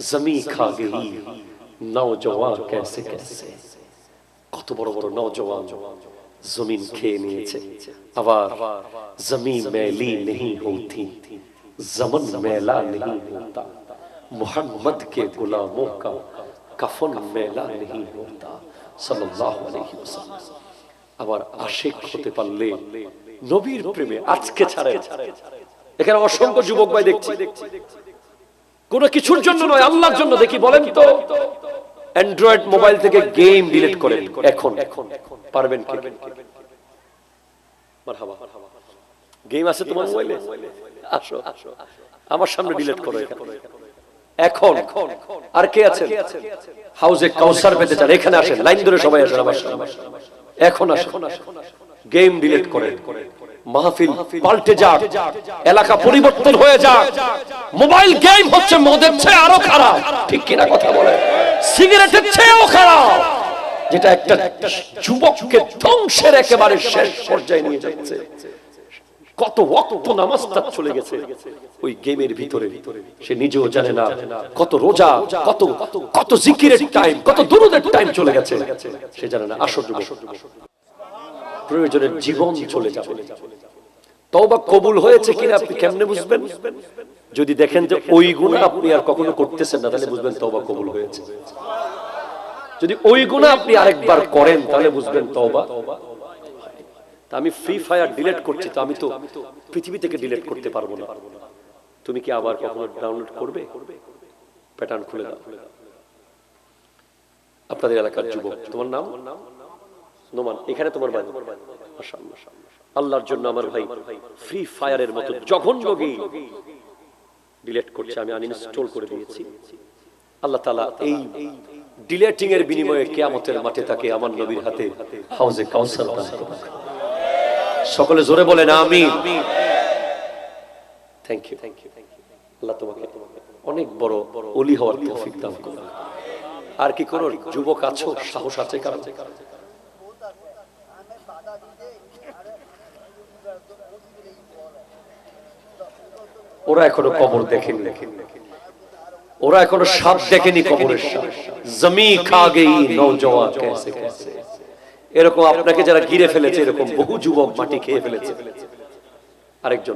জমি খা গই নওজওয়ান कैसे कैसे কত বড় বড় নওজওয়ান জমিন খেয়ে নিয়েছে আবার জমি मैली नहीं होती जमन मैला नहीं होता मोहम्मद के गुलामों का कफन मैला नहीं होता सल्लल्लाहु अलैहि वसल्लम আবার আশিক হতে পারলে নবীর প্রেমে আজকে ছাড়ে এখানে অসংখ্য যুবক ভাই দেখছি কোন কিছুর জন্য নয় আল্লাহর জন্য দেখি বলেন তো? অ্যান্ড্রয়েড মোবাইল থেকে গেম ডিলিট করেন এখন। পারবেন কি? মারহাবা। গেম আছে তোমার মোবাইলে আসো আমার সামনে ডিলিট করো এখন। আর কে আছে হাউজে কাউসার পেতে চান এখানে আসেন লাইন ধরে সবাই আসেন আমার সামনে। এখন আসেন। গেম ডিলিট করেন। মাহফিল পাল্টে যাক এলাকা পরিবর্তন হয়ে যাক। মোবাইল গেম হচ্ছে মদের চেয়ে আরও খারাপ। ঠিক কিনা কথা বলে? সিগারেটের চেয়েও খারাপ। যেটা একটা যুবককে ধ্বংসের একেবারে শেষ পর্যায়ে নিয়ে যাচ্ছে। কত ওয়াক্ত নামাজ তার চলে গেছে। ওই গেমের ভিতরে। সে নিজেও জানে না কত রোজা কত কত জিকিরের টাইম কত দুরুদের টাইম চলে গেছে। সে জানে না আসর যুবক। প্রয়োজনের জীবন চলে যাবে। তওবা কবুল হয়েছে কিনা আপনি কেমনে বুঝবেন? যদি দেখেন যে ওই গুণা আপনি আর কখনো করতেছেন না, তাহলে বুঝবেন তওবা কবুল হয়েছে। যদি ওই গুণা আপনি আরেকবার করেন, তাহলে বুঝবেন তওবা। আমি ফ্রি ফায়ার ডিলিট করছি, তো আমি তো পৃথিবী থেকে ডিলিট করতে পারব না। তুমি কি আবার কখনো ডাউনলোড করবে? প্যাটার্ন খুলে দাও। আপনাদের এলাকার যুবক, তোমার নাম? নোমান, এখানে তোমার বাড়ি। মাশাআল্লাহ। আল্লাহর জন্য আমার ভাই ফ্রি ফায়ারের মতো জঘন্য গেম ডিলিট করছে, আমি আনইনস্টল করে দিয়েছি। আল্লাহ তাআলা এই ডিলেটিং এর বিনিময়ে কিয়ামতের মাঠে তাকে আমার নবীর হাতে হাউজে কাউসার দান করুন সকলে জোরে বলেন আমি thank you thank you Allah তোমাকে অনেক বড় অলি হওয়ার তৌফিক দান করুন আর কি কোন যুবক আছো, সাহস আছে কারণ ওরা এখনও কবর দেখেনি। ওরা এখনও সাপ দেখেনি কবরের সাপ। জমি খা গেই কেসে কেসে। এরকম আপনাকে যারা গিরে ফেলেছে, এরকম বহু যুবক মাটি খেয়ে ফেলেছে। আরেকজন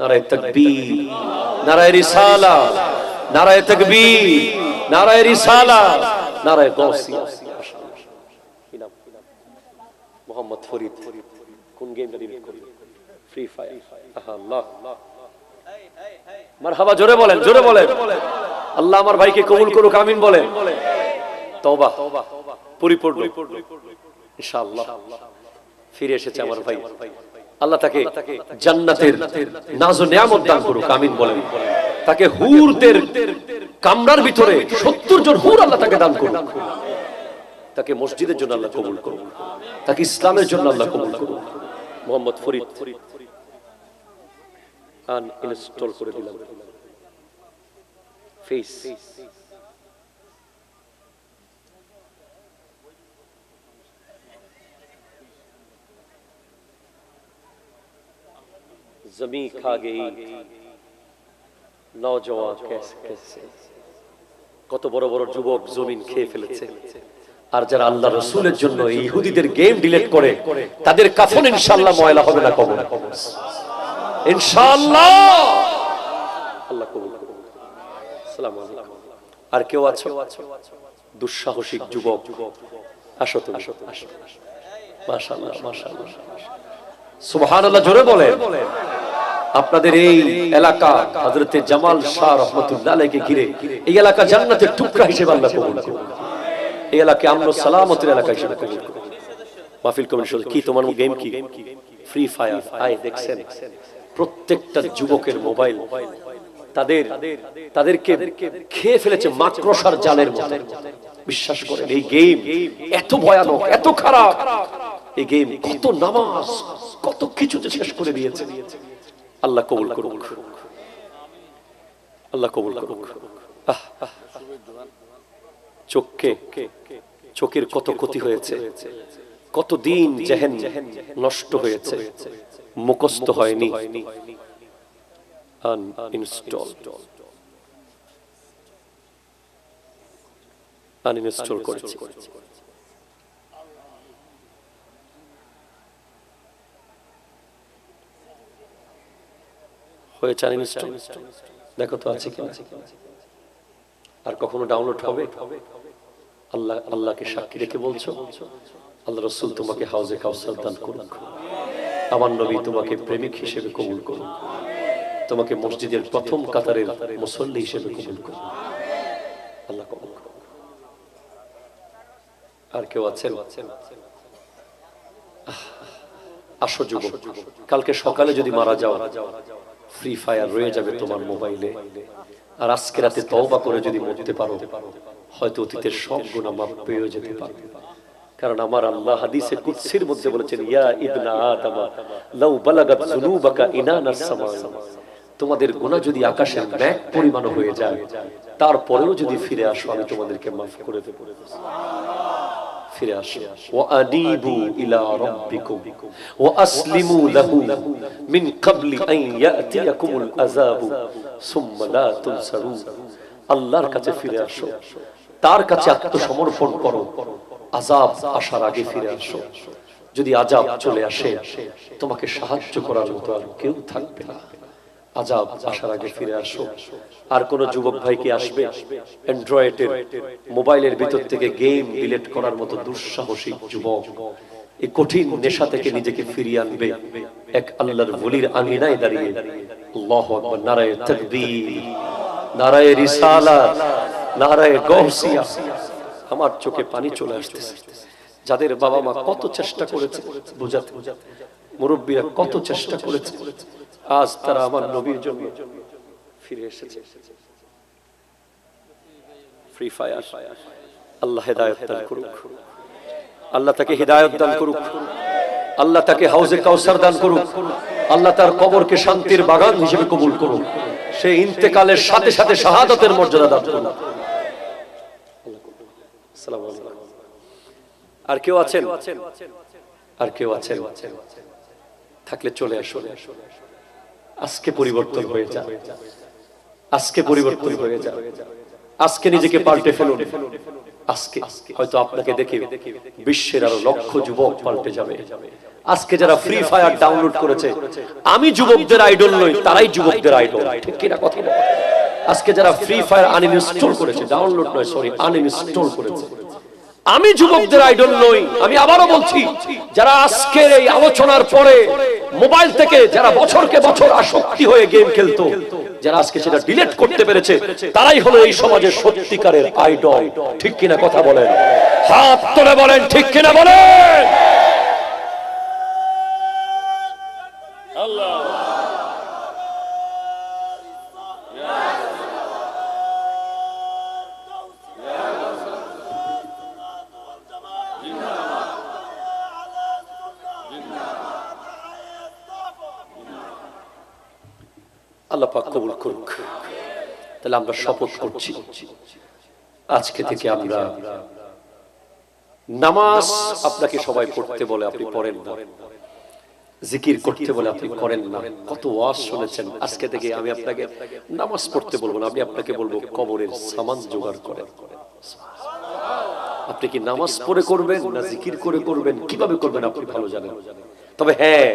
নারায়ে নারায়ে রিসালা, নারায়ে নারায়ে রিসালা, নারায়ে মোহাম্মদ ফরিদ, কোন ফ্রি ফায়ার। আল্লাহ। মারহাবা, জোরে বলেন জোরে বলেন। আল্লাহ আমার ভাইকে কবুল করুক, আমিন বলেন। তওবা, পরিপূর্ণ। ইনশাআল্লাহ। ফিরে এসেছে আমার ভাই। আল্লাহ তাকে জান্নাতের নাজ ও নিয়ামত দান করুক, আমিন বলেন। তাকে হুরদের কামরার ভিতরে 70 জন হুর আল্লাহ তাকে দান করুক। তাকে মসজিদের জন্য আল্লাহ কবুল করুক। তাকে ইসলামের জন্য আল্লাহ কবুল করুক। মোহাম্মদ ফরিদ। আন ইনস্টল করে দিলাম ফেস जमी खा गई নওজওয়ান कैसे कैसे কত বড় বড় যুবক জমিন খেয়ে ফেলেছে আর যারা আল্লাহ রসুলের জন্য এই ইহুদিদের গেম ডিলিট করে তাদের কাফন ইনশাআল্লাহ ময়লা হবে না কবর ইনশাআল্লাহ। আল্লাহ কবুল আসসালামু আলাইকুম। আর কেউ আছো? দুঃসাহসিক যুবক। আসো তুমি। আসো মাশাআল্লাহ মাশাআল্লাহ। সুবহানাল্লাহ, জোরে বলেন। আপনাদের এই এলাকা হযরতে জামাল শাহ রহমাতুল্লাহ ঘিরে, এই এলাকা জান্নাতের টুকরা হিসেবে আল্লাহ কবুল করুন এই এলাকা আমরা সালামতের এলাকা হিসেবে কবুল করুন মাহফিল কমিশন কি তোমার গেম কি? ফ্রি ফায়ার আই দেখছেন? প্রত্যেকটা যুবকের মোবাইল, তাদের, তাদেরকে খেয়ে ফেলেছে মাকড়সার জালের মতো। বিশ্বাস করেন, এই গেম এত ভয়ানক, এত খারাপ। এই গেম কত নামাজ, কত কিছুতে শেষ করে দিয়েছে। আল্লাহ কবুল করুক। আল্লাহ কবুল করুক। চোখকে, চোখের কত ক্ষতি হয়েছে, কত দিন জেহেন নষ্ট হয়েছে। মুখস্থ হয়নি আনইনস্টল আনইনস্টল করেছি। হয়েছে আনইনস্টল দেখো তো আছে আর কখনো ডাউনলোড হবে? আল্লাহ আল্লাহকে সাক্ষী রেখে বলছো। আল্লাহ রসুল তোমাকে হাউজে কাউসার দান করুক। আমার নবী তোমাকে প্রেমিক হিসেবে কবুল করুক তোমাকে মসজিদের প্রথম কাতারের মুসল্লি হিসেবে কবুল করুক আল্লাহ কবুল করুক আর কেউ আছেন? আসো যুবক, কালকে সকালে যদি মারা যাও ফ্রি ফায়ার রয়ে যাবে তোমার মোবাইলে। আর আজকে রাতে তওবা করে যদি মরতে পারো, হয়তো অতীতের সব গুণা মাপ পেয়ে যেতে পারবে কারণ আমার আল্লাহ হাদিসে কুদসির মধ্যে বলেছেন, ইয়া ইবনা আদামা, লাউ বালাগাত যুনুবাকা ইনানাস সামা তোমাদের গুনাহ যদি আকাশের মেঘ পরিমাণ হয়ে যায়, তারপরেও যদি ফিরে আসো, আমি তোমাদেরকে মাফ করে দেব। ফিরে আসো। ওয়ানিবু ইলা রাব্বিকুম ওয়াসলিমু লাহু মিন ক্বাবলি আন ইয়াতিয়াকুমুল আযাবু, সুম্মা লা তুনসারুন। আল্লাহর কাছে ফিরে আসো। তার কাছে আত্মসমর্পণ করো। আযাব আসার আগে ফিরে আসো। যদি আযাব চলে আসে, তোমাকে সাহায্য করার মতো আর কেউ থাকবে না। আজাব আসার আগে ফিরে আসো। আর কোন যুবক ভাই কি আসবে? অ্যান্ড্রয়েডের মোবাইলের ভিতর থেকে গেম ডিলিট করার মতো দুঃসাহসিক যুবক। এই কঠিন নেশা থেকে নিজেকে ফিরিয়ে আনবে এক আল্লাহর বলির আঙিনায় দাঁড়িয়ে। আল্লাহু আকবার, নারায়ে তাকবীর, নারায়ে রিসালাত, নারায়ে গৌসিয়া আমার চোখে পানি চলে আসতেছে। যাদের বাবা মা কত চেষ্টা করেছে বোঝাতে, মুরব্বীরা কত চেষ্টা করেছে। আজ তারা আমার নবীর জন্য ফিরে এসেছে। ফ্রি ফায়ার আল্লাহ হেদায়ত দান করুক। আল্লাহ তাকে হৃদায়ত দান করুক। আল্লাহ তাকে হাউজে কাউসার দান করুক। আল্লাহ তার কবরকে শান্তির বাগান হিসেবে কবুল করুক। সে ইন্তেকালের সাথে সাথে শাহাদাতের মর্যাদা দান করুক। আর কেউ আছেন? আর কেউ আছেন? থাকলে চলে আসো আজকে পরিবর্তন হয়ে যা আজকে পরিবর্তন হয়ে যা আজকে নিজেকে পাল্টে ফেলুন। আজকে হয়তো আপনাকে দেখে বিশ্বের আরও লক্ষ যুবক পাল্টে যাবে। আজকে যারা ফ্রি ফায়ার ডাউনলোড করেছে, আমি যুবকদের আইডল নই, তারাই যুবকদের আইডল ঠিক কিনা কথা? আজকে যারা ফ্রি ফায়ার আনইনস্টল করেছে ডাউনলোড নয় সরি আনইনস্টল করেছে আমি যুবকদের আইডল নই। আমি আবারও বলছি যারা আজকের এই আলোচনার পরে মোবাইল থেকে যারা বছরকে বছর আসক্তি হয়ে গেম খেলতো যারা আজকে সেটা ডিলেট করতে পেরেছে তারাই হলো এই সমাজের সত্যিকারের আইডল ঠিক কিনা কথা বলেন? হাত তুলে বলেন ঠিক কিনা বলেন? আল্লাহ পাক কবুল করুক। তাহলে আমরা শপথ করছি। আজকে থেকে আমরা নামাজ আপনাকে সবাই পড়তে বলে আপনি পড়েন না। জিকির করতে বলে আপনি করেন না। কত ওয়াজ শুনেছেন। আজকে থেকে আমি আপনাকে নামাজ পড়তে বলব না। আমি আপনাকে বলব কবরের সামান জোগাড় করেন আপনি কি নামাজ পড়ে করবেন না জিকির করে করবেন? কীভাবে করবেন আপনি ভালো জানেন। তবে হ্যাঁ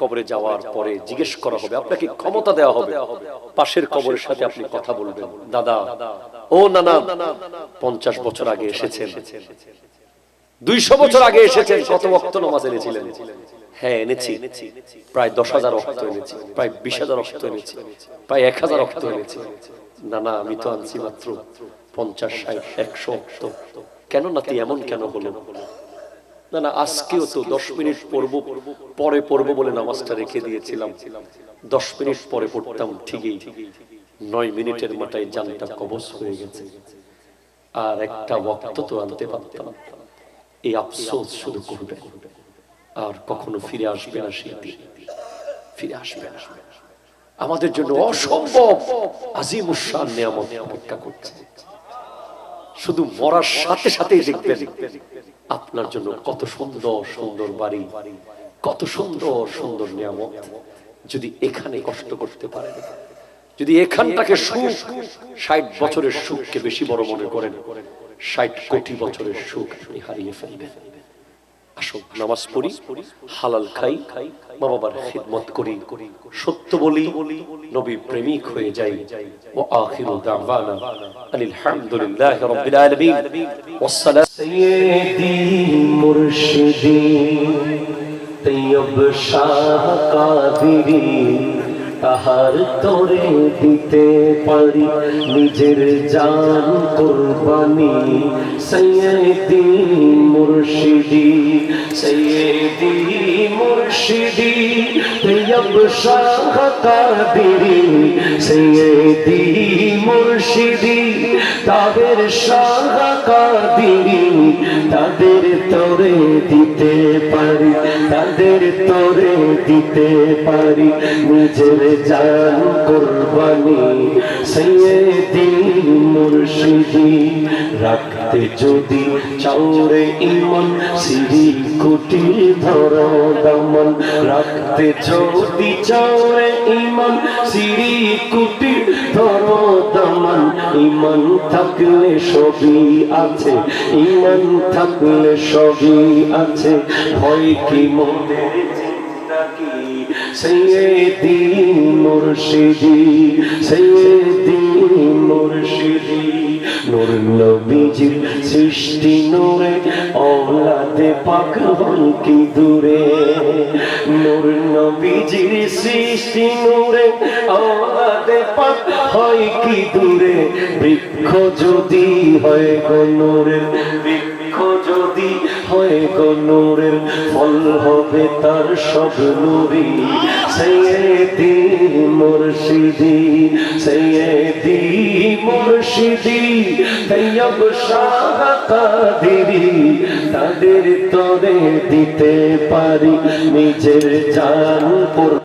কবরে যাওয়ার পরে জিজ্ঞেস করা হবে, আপনাকে ক্ষমতা দেওয়া হবে। পাশের কবরের সাথে আপনি কথা বলবেন। দাদা, ও নানা, পঞ্চাশ বছর আগে এসেছেন। দুইশো বছর আগে এসেছেন, কত রক্ত নামাজ এনেছিলেন? হ্যাঁ এনেছি। প্রায় দশ হাজার রক্ত এনেছি। প্রায় বিশ হাজার রক্ত এনেছি। প্রায় এক হাজার রক্ত এনেছি। না না আমি তো আনছি মাত্র পঞ্চাশ, ষাট, একশো কেন নাতি, এমন কেন হলো? না না, আজকেও তো দশ মিনিট পড়ব, পরে পড়ব বলে নামাজটা রেখে দিয়েছিলাম। দশ মিনিট পরে পড়তাম ঠিকই, নয় মিনিটের মাথায় জানটা কবজ হয়ে গেছে। আর একটা বক্ত তো আনতে পারতাম। এই আফসোস শুধু করবে। আর কখনো ফিরে আসবে না সেই ফিরে আসবে না। আমাদের জন্য অসম্ভব আজিম উৎসাহ নিয়ামত অপেক্ষা করছে। শুধু মরার সাথে সাথেই দেখবেন। আপনার জন্য কত সুন্দর সুন্দর বাড়ি, কত সুন্দর সুন্দর নিয়ামত। যদি এখানে কষ্ট করতে পারেন, যদি এখানটাকে সুখ ষাট বছরের সুখকে বেশি বড় মনে করেন, ষাট কোটি বছরের সুখ আপনি হারিয়ে ফেলবেন। আসো, নামাজ পড়ি, হালাল খাই মা বাবার খিদমত করি, সত্য বলি, নবী প্রেমিক হয়ে যাই, ও আখিরু দাওয়ানা আনিল রাব্বিল আলামিন। ওয়াসসালাম। সৈয়দি মুরশিদি, তৈয়ব শাহ কাদিরি তাহার তোরে দিতে পারি। নিজের জান কোরবানি। সৈয়দি মুর্শিদি সৈয়দি মুর্শিদি, তৈয়ব শাহ কাদিরি, সৈয়দি মুর্শিদি, তাদের শাহ কাদিরি, তাদের তোরে দিতে পারি, তাদের তোরে দিতে পারি। নিজের জান কোরবানি সৈয়দি মুর্শিদি। রাখতে যদি চাউরে ইমন, সিঁড়ি কুটি ধর দমন। রাখতে যদি চাউরে ইমন, সিঁড়ি কুটি ধর দমন। ইমন থাকলে সবই আছে, ইমন থাকলে সবই আছে। ভয় কি কি নূর সৃষ্টি নূরে ওলাদে পাক দূরে? নূর নবীজির সৃষ্টি নূরে ওলাদে হয় কি দূরে? বৃক্ষ যদি হয় গো নূরের বৃক্ষ যদি হয় গো নূরের ফল হবে তার সব নুরি। সৈয়দি মুর্শিদি সৈয়দি মুর্শিদি তৈয়ব শাহ কাদেরি। তাদের তরে দিতে পারি নিজের জান